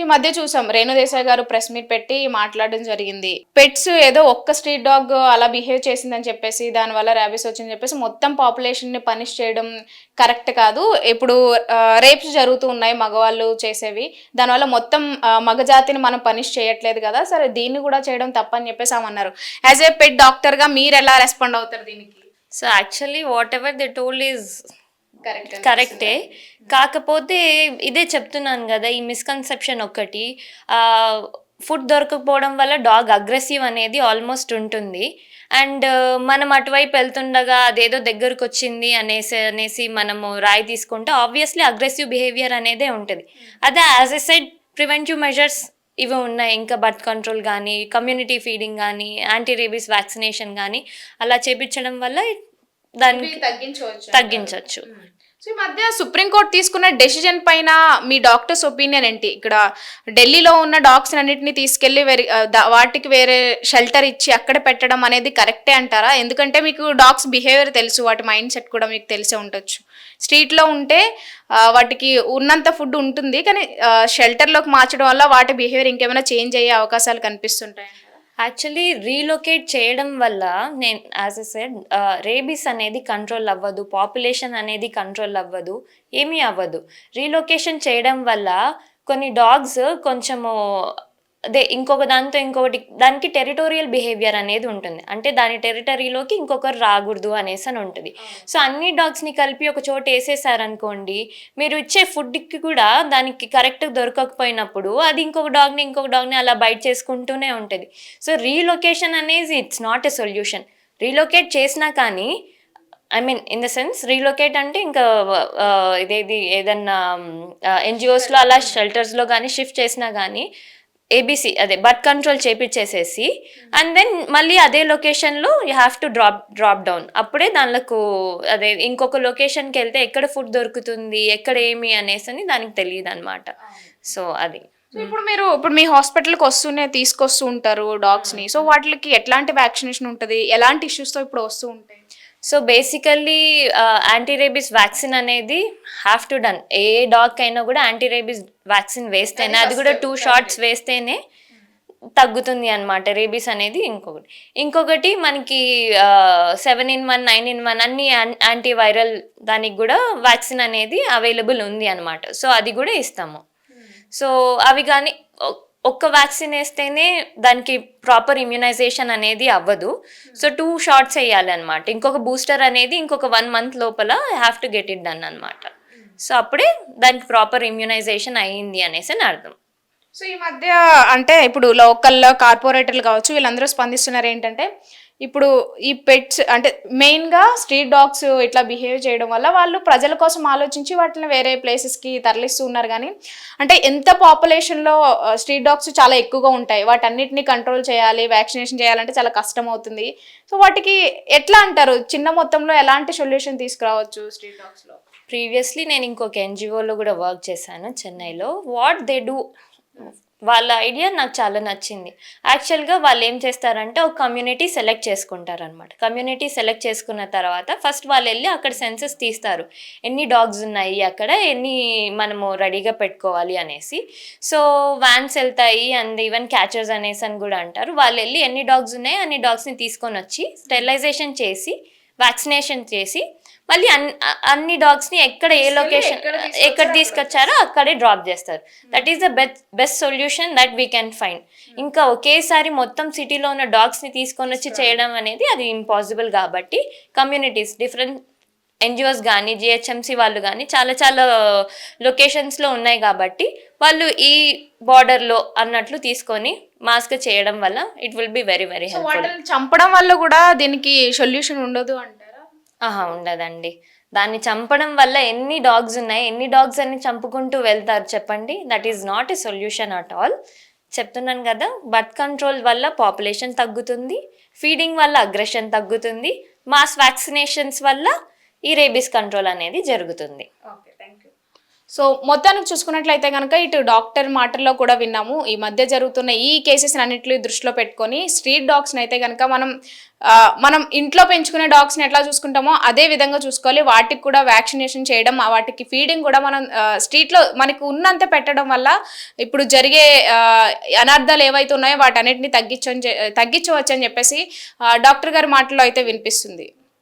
ఈ మధ్య చూసాం. రేణుదేశాయ్ గారు ప్రెస్ మీట్ పెట్టి మాట్లాడడం జరిగింది. పెట్స్ ఏదో ఒక్క స్ట్రీట్ డాగ్ అలా బిహేవ్ చేసిందని చెప్పేసి దానివల్ల ర్యాబీస్ వచ్చిందని చెప్పేసి మొత్తం పాపులేషన్ని పనిష్ చేయడం కరెక్ట్ కాదు. ఇప్పుడు రేప్స్ జరుగుతూ ఉన్నాయి మగవాళ్ళు చేసేవి. దానివల్ల మొత్తం మగ జాతిని మనం పనిష్ చేయట్లేదు కదా. సరే దీన్ని కూడా చేయడం తప్పని చెప్పేసి అన్నారు. యాజ్ ఏ పెట్ డాక్టర్గా మీరు ఎలా రెస్పాండ్ అవుతారు దీనికి? So actually whatever the toll is correct కరెక్టే కాకపోతే ఇదే చెప్తున్నాను కదా ఈ మిస్కన్సెప్షన్ ఒక్కటి ఫుడ్ దొరకకపోవడం వల్ల డాగ్ అగ్రెసివ్ అనేది ఆల్మోస్ట్ ఉంటుంది. అండ్ మనం అటువైపు వెళ్తుండగా అదేదో దగ్గరకు వచ్చింది అనేసి అనేసి మనము రాయి తీసుకుంటే ఆబ్వియస్లీ అగ్రెసివ్ బిహేవియర్ అనేదే ఉంటుంది. అదే as a side preventive measures ఇవి ఉన్నాయి. ఇంకా బర్త్ కంట్రోల్ కానీ కమ్యూనిటీ ఫీడింగ్ కానీ యాంటీ రేబీస్ వ్యాక్సినేషన్ కానీ అలా చేపించడం వల్ల దానికి తగ్గించవచ్చు తగ్గించవచ్చు. సో ఈ మధ్య సుప్రీంకోర్టు తీసుకున్న డెసిజన్ పైన మీ డాక్టర్స్ ఒపీనియన్ ఏంటి? ఇక్కడ ఢిల్లీలో ఉన్న డాగ్స్ అన్నిటిని తీసుకెళ్ళి వాటికి వేరే షెల్టర్ ఇచ్చి అక్కడ పెట్టడం అనేది కరెక్టే అంటారా? ఎందుకంటే మీకు డాగ్స్ బిహేవియర్ తెలుసు వాటి మైండ్ సెట్ కూడా మీకు తెలిసే ఉండొచ్చు. స్ట్రీట్లో ఉంటే వాటికి ఉన్నంత ఫుడ్ ఉంటుంది కానీ షెల్టర్లోకి మార్చడం వల్ల వాటి బిహేవియర్ ఇంకేమైనా చేంజ్ అయ్యే అవకాశాలు కనిపిస్తుంటాయి యాక్చువల్లీ రీలొకేట్ చేయడం వల్ల నేను యాజ్ ఎ సెడ్ రేబీస్ అనేది కంట్రోల్ అవ్వదు పాపులేషన్ అనేది కంట్రోల్ అవ్వదు ఏమీ అవ్వదు. రీలొకేషన్ చేయడం వల్ల కొన్ని డాగ్స్ కొంచెము అదే ఇంకొక దాంతో ఇంకొకటి దానికి టెరిటోరియల్ బిహేవియర్ అనేది ఉంటుంది. అంటే దాని టెరిటరీలోకి ఇంకొకరు రాకూడదు అనేసి అని ఉంటుంది. సో అన్ని డాగ్స్ని కలిపి ఒక చోట వేసేసారనుకోండి మీరు ఇచ్చే ఫుడ్కి కూడా దానికి కరెక్ట్ దొరకకపోయినప్పుడు అది ఇంకొక డాగ్ని ఇంకొక డాగ్ని అలా బయట చేసుకుంటూనే ఉంటుంది. సో రీలొకేషన్ అనేది it's not a solution relocate చేసినా కానీ I mean in the sense relocate అంటే ఇంకా ఇదేది ఏదన్నా ఎన్జిఓస్లో అలా షెల్టర్స్లో కానీ షిఫ్ట్ చేసినా కానీ ఏబీసీ అదే బర్త్ కంట్రోల్ చేపించేసేసి అండ్ దెన్ మళ్ళీ అదే లొకేషన్లో you have to drop drop down అప్పుడే దానిలకు అదే ఇంకొక లొకేషన్కి వెళ్తే ఎక్కడ ఫుడ్ దొరుకుతుంది ఎక్కడ ఏమి అనేసి అని దానికి తెలియదు అనమాట సో అది. ఇప్పుడు మీరు ఇప్పుడు మీ హాస్పిటల్కి వస్తూనే తీసుకొస్తూ ఉంటారు డాగ్స్ని. సో వాటికి ఎట్లాంటి వ్యాక్సినేషన్ ఉంటుంది? ఎలాంటి ఇష్యూస్తో ఇప్పుడు వస్తూ ఉంటాయి? So basically anti rabies vaccine అనేది have to done a dog అయినా కూడా యాంటీ రేబీస్ వ్యాక్సిన్ వేస్తేనే అది కూడా టూ షార్ట్స్ వేస్తేనే తగ్గుతుంది అనమాట రేబీస్ అనేది ఇంకొకటి. ఇంకొకటి మనకి seven in one nine in one అన్ని యాంటీ వైరల్ దానికి కూడా వ్యాక్సిన్ అనేది అవైలబుల్ ఉంది అనమాట సో అది కూడా ఇస్తాము. సో అవి కానీ ఒక్క వ్యాక్సిన్ వేస్తేనే దానికి ప్రాపర్ ఇమ్యునైజేషన్ అనేది అవ్వదు. సో టూ షార్ట్స్ వేయాలన్నమాట. ఇంకొక బూస్టర్ అనేది ఇంకొక వన్ మంత్ లోపల have to get it done అనమాట సో అప్పుడే దానికి ప్రాపర్ ఇమ్యునైజేషన్ అయ్యింది అనేసి అని అర్థం. సో ఈ మధ్య అంటే ఇప్పుడు లోకల్లో కార్పొరేటర్లు కావచ్చు వీళ్ళందరూ స్పందిస్తున్నారు ఏంటంటే ఇప్పుడు ఈ పెట్స్ అంటే మెయిన్గా స్ట్రీట్ డాగ్స్ ఇట్లా బిహేవ్ చేయడం వల్ల వాళ్ళు ప్రజల కోసం ఆలోచించి వాటిని వేరే ప్లేసెస్కి తరలిస్తూ ఉన్నారు కానీ అంటే ఎంత పాపులేషన్లో స్ట్రీట్ డాగ్స్ చాలా ఎక్కువగా ఉంటాయి. వాటన్నిటిని కంట్రోల్ చేయాలి వ్యాక్సినేషన్ చేయాలంటే చాలా కష్టం అవుతుంది. సో వాటికి ఎట్లా అంటారు? చిన్న మొత్తంలో ఎలాంటి సొల్యూషన్ తీసుకురావచ్చు స్ట్రీట్ డాగ్స్లో ప్రీవియస్లీ నేను ఇంకొక ఎన్జిఓలో కూడా వర్క్ చేశాను చెన్నైలో. వాట్ దే డూ వాళ్ళ ఐడియా నాకు చాలా నచ్చింది. యాక్చువల్గా వాళ్ళు ఏం చేస్తారంటే ఒక కమ్యూనిటీ సెలెక్ట్ చేసుకుంటారనమాట కమ్యూనిటీ సెలెక్ట్ చేసుకున్న తర్వాత ఫస్ట్ వాళ్ళు వెళ్ళి అక్కడ సెన్సెస్ తీస్తారు. ఎన్ని డాగ్స్ ఉన్నాయి అక్కడ ఎన్ని మనము రెడీగా పెట్టుకోవాలి అనేసి. సో వ్యాన్స్ వెళ్తాయి అండ్ ఈవెన్ క్యాచర్స్ అనేసి అని కూడా అంటారు. వాళ్ళు వెళ్ళి ఎన్ని డాగ్స్ ఉన్నాయి అన్ని డాగ్స్ని తీసుకొని వచ్చి స్టెరిలైజేషన్ చేసి వ్యాక్సినేషన్ చేసి మళ్ళీ అన్ అన్ని డాగ్స్ని ఎక్కడ ఏ లొకేషన్ ఎక్కడ తీసుకొచ్చారో అక్కడే డ్రాప్ చేస్తారు. That is the best best solution that we can find ఇంకా ఒకేసారి మొత్తం సిటీలో ఉన్న డాగ్స్ని తీసుకొని వచ్చి చేయడం అనేది అది ఇంపాసిబుల్ కాబట్టి కమ్యూనిటీస్ డిఫరెంట్ ఎన్జిఓస్ కానీ జిహెచ్ఎంసి వాళ్ళు కానీ చాలా చాలా లొకేషన్స్లో ఉన్నాయి కాబట్టి వాళ్ళు ఈ బార్డర్లో అన్నట్లు తీసుకొని మాస్క్ చేయడం వల్ల it will be very very helpful వాటిని చంపడం వల్ల కూడా దీనికి సొల్యూషన్ ఉండదు అంటారా? ఆహా ఉండదండి. దాన్ని చంపడం వల్ల ఎన్ని డాగ్స్ ఉన్నాయి ఎన్ని డాగ్స్ అన్ని చంపుకుంటూ వెళ్తారు చెప్పండి. That is not a solution at all చెప్తున్నాను కదా బర్త్ కంట్రోల్ వల్ల పాపులేషన్ తగ్గుతుంది ఫీడింగ్ వల్ల అగ్రెషన్ తగ్గుతుంది మాస్ వ్యాక్సినేషన్స్ వల్ల ఈ రేబీస్ కంట్రోల్ అనేది జరుగుతుంది. ఓకే సో మొత్తానికి చూసుకున్నట్లయితే కనుక ఇటు డాక్టర్ మాటల్లో కూడా విన్నాము. ఈ మధ్య జరుగుతున్న ఈ కేసెస్ అన్నింటినీ దృష్టిలో పెట్టుకొని స్ట్రీట్ డాగ్స్ని అయితే కనుక మనం మనం ఇంట్లో పెంచుకునే డాగ్స్ని ఎట్లా చూసుకుంటామో అదే విధంగా చూసుకోవాలి. వాటికి కూడా వ్యాక్సినేషన్ చేయడం వాటికి ఫీడింగ్ కూడా మనం స్ట్రీట్లో మనకు ఉన్నంత పెట్టడం వల్ల ఇప్పుడు జరిగే అనర్థాలు ఏవైతే ఉన్నాయో వాటన్నిటిని తగ్గించని చె- తగ్గించవచ్చు అని చెప్పేసి డాక్టర్ గారి మాటల్లో అయితే వినిపిస్తుంది.